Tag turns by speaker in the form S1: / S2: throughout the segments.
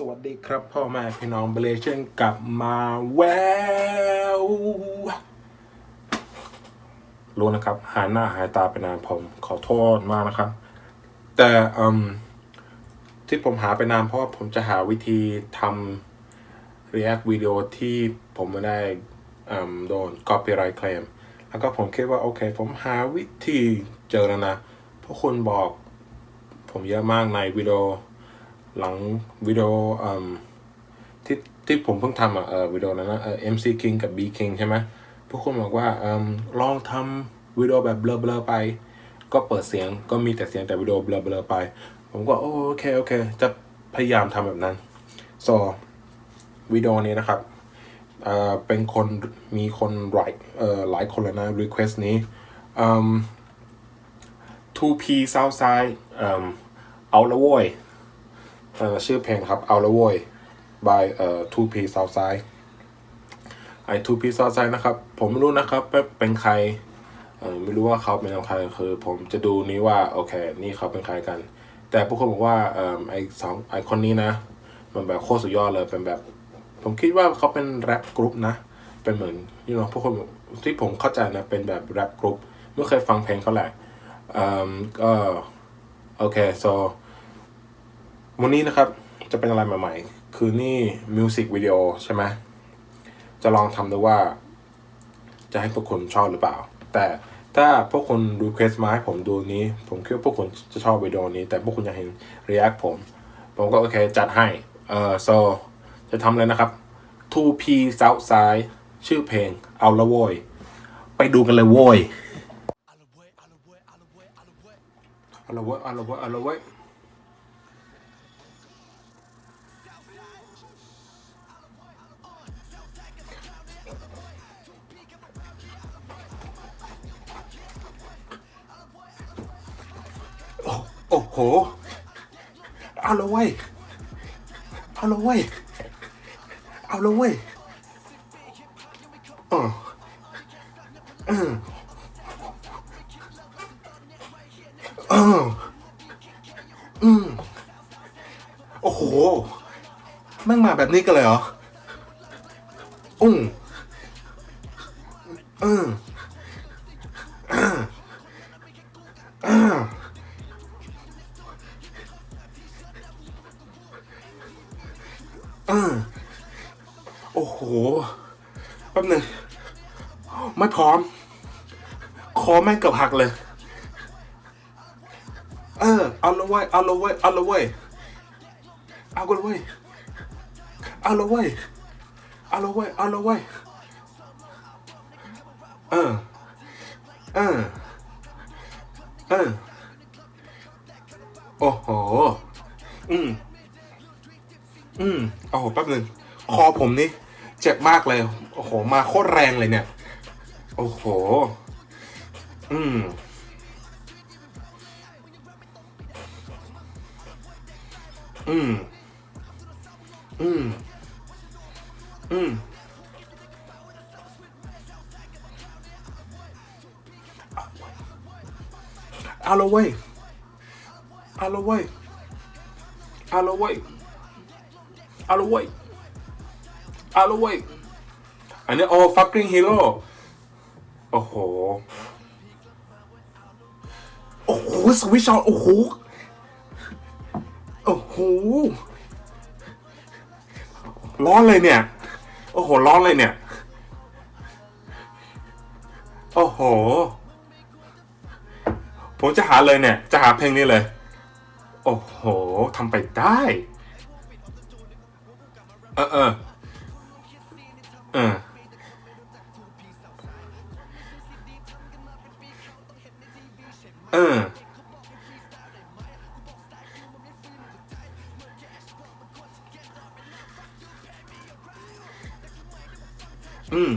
S1: สวัสดีครับพ่อแม่พี่น้องเบลเช่นกลับมาแววรู้นะครับ หายหน้าหายตาไปนานผมขอโทษมากนะครับ แต่อืมที่ผมหาไปนานเพราะว่าผมจะหาวิธีทำ react วิดีโอที่ผมไม่ได้อืมโดน copyright claim แล้วก็ผมคิดว่า โอเค ผมหาวิธีเจอแล้วนะเพราะคุณบอก ผมเยอะมากในวิดีโอ หลังวิดีโอที่ที่ผมเพิ่งทำอะวิดีโอนั้นนะเออ MC King กับ B King ใช่ไหมพวกคนบอกว่าอลองทำวิดีโอแบบเบลอๆไป ก็เปิดเสียงก็มีแต่เสียงแต่วิดีโอเบลอๆไป ผมก็โอเคโอเค จะพยายามทำแบบนั้น so วิดีโอนี้นะครับเป็นคนมีคนหลายหลายคนเลยนะ request นี้อืม 2P Southside อืมเอาละโว้ย เอ่อชื่อเพลงครับเอาละโว้ย by เอ่อ 2P Southside ไอ้ 2P Southside นะครับ ผมไม่รู้นะครับเป็นใครเอ่อไม่รู้ว่าเขาเป็นใครคือ ผมจะดูนี้ว่าโอเค นี่เขาเป็นใครกัน แต่พวกคนบอกว่าเอ่อไอ้สองไอคนนี้นะ มันแบบโคตรสุดยอดเลยเป็นแบบ ผมคิดว่าเขาเป็นแรปกรุ๊ปนะ เป็นเหมือนนี่เนาะพวกคนที่ผมเข้าใจนะเป็นแบบแรปกรุ๊ปไม่เคยฟังเพลงเขาแหละเอ่อก็โอเค so วันนี้นะครับจะเป็นอะไรใหม่ๆ คือนี่มิวสิกวิดีโอใช่ไหมจะลองทำดูว่า จะให้พวกคุณชอบหรือเปล่า แต่ถ้าพวกคุณรีเควสต์มาให้ผมดูนี้ ผมคิดว่าพวกคุณจะชอบวิดีโอนี้ แต่พวกคุณอยากเห็น react ผม ผมก็โอเคจัดให้ เอ่อ so จะทำเลยนะครับ 2P Southside ชื่อเพลงเอาละโวยไปดูกันเลยโวยเอาละเว้ยเอาละเว้ยเอาละเว้ยเอาละเว้ย อ้โห เอาละเว้ย เอาละเว้ย เอาละเว้ยเออเออเอออืมโอ้โหแม่งมาแบบนี้กันเลยเหรอ อุ้งออเออเออ โอ้โหแป๊บหนึ่งไม่พร้อม คอแม่งเกือบหักเลย เออ เอาละเว้ยเอาละเว้ยเอาละเว้ยเอาละเว้ยเอาละเว้ยเอาละเว้ยเอาละเว้ยเออ เออ เออ โอ้โห อืม อืมโอ้โหแป๊บหนึ่งคอผมนี่ เจ็บมากเลย โอ้โห มาโคตรแรงเลยเนี่ย โอ้โห อืมอืม อืม อืม เอาละเว้ยเอาละเว้ยเอาละเว้ยเอาละเว้ย เอาละเว้ยอันนี้ all fucking hero โอ้โห โอ้โหสวิชชอนโอ้โห โอ้โห ร้อนเลยเนี่ย โอ้โห ร้อนเลยเนี่ย โอ้โห ผมจะหาเลยเนี่ย จะหาเพลงนี้เลย โอ้โหทำไปได้ เออเออ ออเอออืม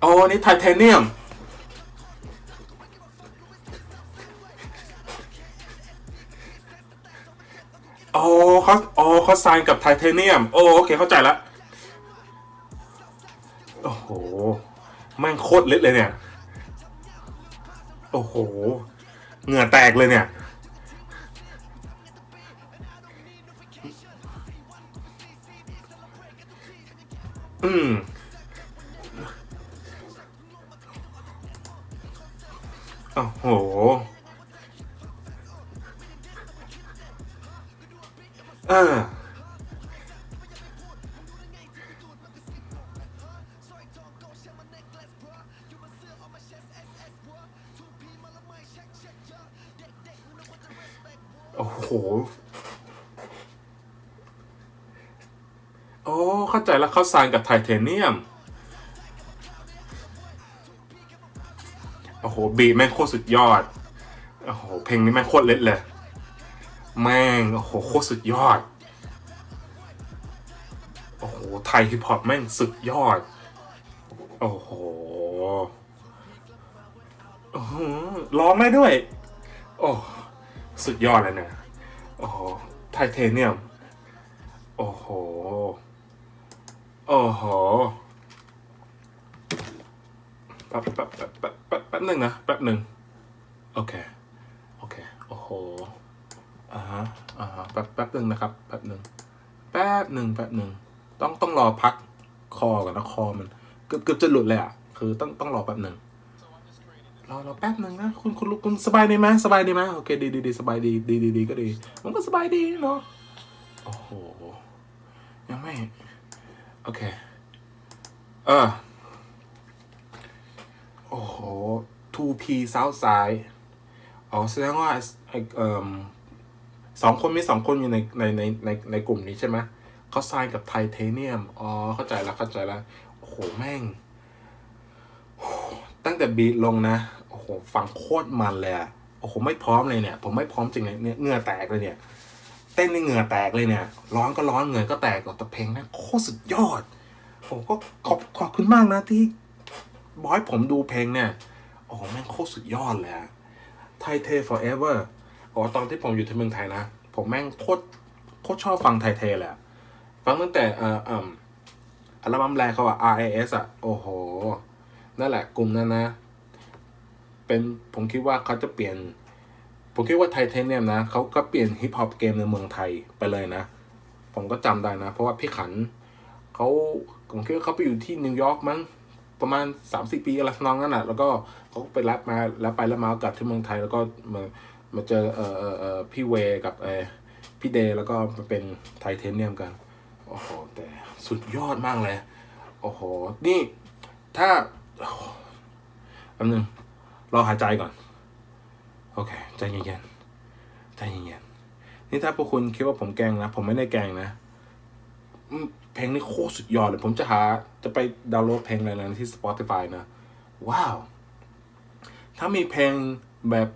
S1: โอ้นี่ไทเทเนียมอ๋อเขาอ๋อเขาไซน์กับไทเทเนียม โอโอเคเข้าใจละ โหแม่งโคตรเล็ดเลยเนี่ย โอ้โห เหงื่อแตกเลยเนี่ย อืมโอ้โหอ่า โอ้โหโอ้เข้าใจแล้วเขาสานกับไทเทเนียม โอ้โห บีแม่งโคตรสุดยอด โอ้โห เพลงนี้แม่งโคตรเล็ดเลย แม่ง โอ้โห โคตรสุดยอด โอ้โห ไทยฮิปฮอปแม่งสุดยอด โอ้โหอื้อหือร้องได้ด้วย โอ้ สุดยอดเลยเนี่ย โอ้โห ไทเทเนียม โอ้โห โอ้โหแป๊บแป๊บแป๊บแป๊บแป๊บแป๊บหนึ่งนะ แป๊บหนึ่งโอเค โอเค โอ้โห อ่าฮะ อ่าฮะ แป๊บแป๊บหนึ่งนะครับ แป๊บหนึ่ง แป๊บหนึ่งแป๊บหนึ่ง ต้องต้องรอพักคอก่อนนะคอมัน เกือบเกือบจะหลุดเลยอะ คือต้องต้องรอแป๊บหนึ่ง รอรอแป๊บหนึ่งนะ คุณคุณลูกคุณสบายดีไหมสบายดีไหมโอเคดีดีดีสบายดีดีดีดีก็ดี มันก็สบายดีเนาะโอ้โหยังไม่โอเคเออโอ้โห 2P Southside อ๋อแสดงว่าไอเอ่อสองคนมีสองคนอยู่ในในในในในกลุ่มนี้ใช่ไหมเขาไซน์กับไทเทเนียม อ๋อ เข้าใจแล้วเข้าใจแล้วโอ้โห แม่ง ตั้งแต่บีทลงนะ ฟังโคตรมันเลยโอ้โหไม่พร้อมเลยเนี่ย ผมไม่พร้อมจริงเลยเนี่ยเหงื่อแตกเลยเนี่ย เต้นในเหงื่อแตกเลยเนี่ย ร้อนก็ร้อนเหงื่อก็แตกแต่เพลงนั้นโคตรสุดยอดผมก็ขอบขอบคุณมากนะที่บอยผมดูเพลงเนี่ยโอ้โหแม่งโคตรสุดยอดเลยไทเท forever อ๋อตอนที่ผมอยู่ที่เมืองไทยนะ ผมแม่งโคตรโคตรชอบฟังไทเทเลยอะฟังตั้งแต่เอ่ออ่ำอัลบั้มแรกเขาอะ RAS อะโอ้โห นั่นแหละกลุ่มนั้นนะ เป็นผมคิดว่าเขาจะเปลี่ยน ผมคิดว่าไทเทเนียมนะเขาก็เปลี่ยนฮิปฮอปเกมในเมืองไทยไปเลยนะ ผมก็จำได้นะ เพราะว่าพี่ขันเขาผมคิดว่าเขาไปอยู่ที่นิวยอร์กมั้งประมาณสามสี่ปีอะไรทำนองนั้นอะ แล้วก็เขาไปรับมาแล้วไปแล้วมากลับที่เมืองไทยแล้วก็มามาเจอเอ่อเอ่อเออพี่เวกับเออพี่เดย์แล้วก็มาเป็นไทเทเนียมกันโอ้โหแต่สุดยอดมากเลย โอ้โห นี่ ถ้าแป๊บนึง รอหายใจก่อน โอเค ใจเย็นๆใจเย็นๆนี่ถ้าพวกคุณคิดว่าผมแกงนะ ผมไม่ได้แกงนะ เพลงนี้โคตรสุดยอดเลย ผมจะหา จะไปดาวน์โหลดเพลงอะไรนะที่ Spotify นะ ว้าว ถ้ามีเพลงแบบ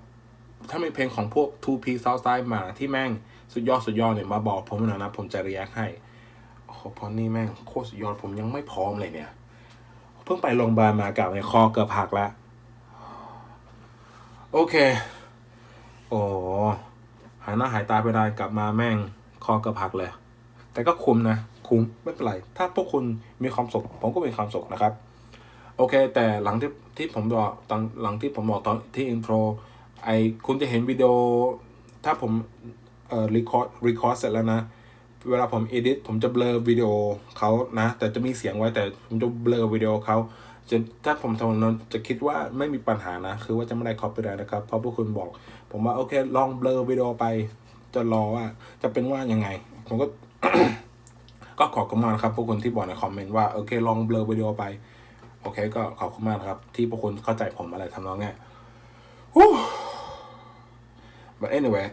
S1: ถ้ามีเพลงของพวก 2P Southside มาที่แม่งสุดยอดสุดยอดเนี่ยมาบอกผมหน่อยนะ ผมจะรีแอคให้โอ้โหพราะนี่แม่งโคตรสุดยอดผมยังไม่พร้อมเลยเนี่ย เพิ่งไปโรงพยาบาลมากับในคอเกือบหักแล้ว โอเค โอ้หายหน้าหายตาไปนานกลับมาแม่งคอเกือบหักเลย แต่ก็คุ้มนะ คุ้มไม่เป็นไร ถ้าพวกคุณมีความสุขผมก็มีความสุขนะครับ โอเค แต่หลังที่ที่ผมบอกตอนหลังที่ผมบอกตอนที่อินโทรไอคุณจะเห็นวิดีโอ ถ้าผมเอ่อรีคอร์ดรีคอร์ดเสร็จแล้วนะ เวลาผมเอดิตผมจะเบลอวิดีโอเขานะ แต่จะมีเสียงไว้แต่ผมจะเบลอวิดีโอเขาจะถ้าผมทำนั้นจะคิดว่าไม่มีปัญหานะ คือว่าจะไม่ได้คอปปี้ไรนะครับ เพราะพวกคุณบอก ผมว่าโอเค ลองเบลอวิดีโอไป จะรอว่าจะเป็นว่ายังไง ผมก็ ก็ขอบคุณมากครับพวกคุณที่บอกในคอมเมนต์ว่าโอเค ลองเบลอวิดีโอไป โอเค ก็ขอบคุณมากครับ ที่พวกคุณเข้าใจผมอะไรทำนองเนี้ย but anyway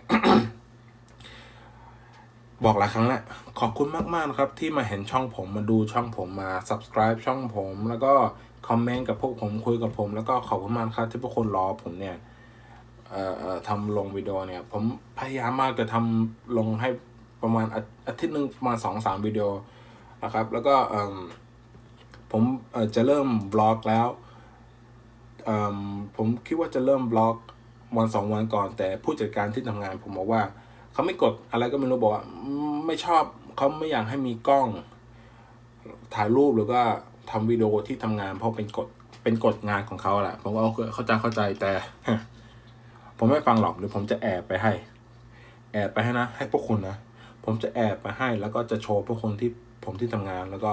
S1: บอกหลายครั้งแล้วขอบคุณมากๆนะครับ ที่มาเห็นช่องผมมาดูช่องผมมา subscribe ช่องผม แล้วก็คอมเมนต์กับพวกผมคุยกับผม แล้วก็ขอบคุณมากครับที่พวกคนรอผมเนี่ยทำลงวิดีโอเนี่ย ผมพยายามมากจะทำลงให้ประมาณอาอาทิตย์หนึ่งประมาณสองสามวิดีโอนะครับ แล้วก็ผมจะเริ่มบล็อกแล้วผมคิดว่าจะเริ่มบล็อกวันสองวันก่อน แต่ผู้จัดการที่ทำงานผมบอกว่า เขาไม่กดอะไรก็ไม่รู้บอกว่าไม่ชอบเขาไม่อยากให้มีกล้อง ถ่ายรูปหรือว่าทำวิดีโอที่ทำงานเพราะเป็นกฎเป็นกฎงานของเขาแหละผมก็โอเคเข้าใจเข้าใจแต่ ผมไม่ฟังหรอกเดี๋ยวผมจะแอบไปให้ แอบไปให้นะ ให้พวกคุณนะผมจะแอบไปให้แล้วก็จะโชว์พวกคนที่ผมที่ทำงานแล้วก็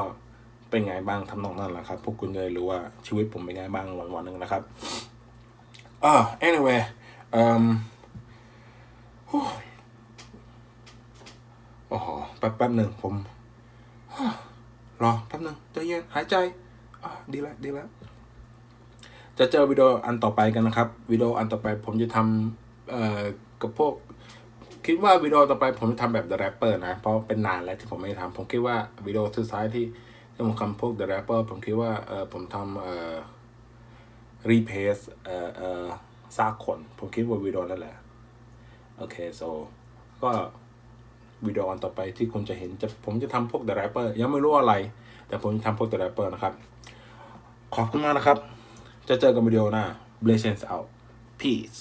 S1: เป็นไงบ้างทำนองนั้นแหละครับ พวกคุณเลยรู้ว่าชีวิตผมเป็นไงบ้างวันวันๆหนึ่งนะครับอ่า anyway อืม โอ้โหแป๊บแป๊บหนึ่งผมรอแป๊บหนึ่งใจเย็นหายใจดีแล้วดีแล้วจะเจอวิดีโออันต่อไปกันนะครับวิดีโออันต่อไปผมจะทำเอ่อกับพวก คิดว่าวิดีโอต่อไปผมจะทำแบบ The Rapper นะ เพราะเป็นนานแล้วที่ผมไม่ทำผมคิดว่าวิดีโอสุดท้ายที่ที่ผมทำพวก The Rapper ผมคิดว่าเออผมทำเอ่อ replace เอ่อเอ่อซากคนผมคิดว่าวิดีโอนั่นแหละโอเค so ก็ วิดีโออันต่อไปที่คุณจะเห็นจะผมจะทำพวก The Rapper ยังไม่รู้อะไร แต่ผมจะทำพวก The Rapper นะครับ ขอบคุณมากนะครับ จะเจอกันวิดีโอหน้า Blessings out peace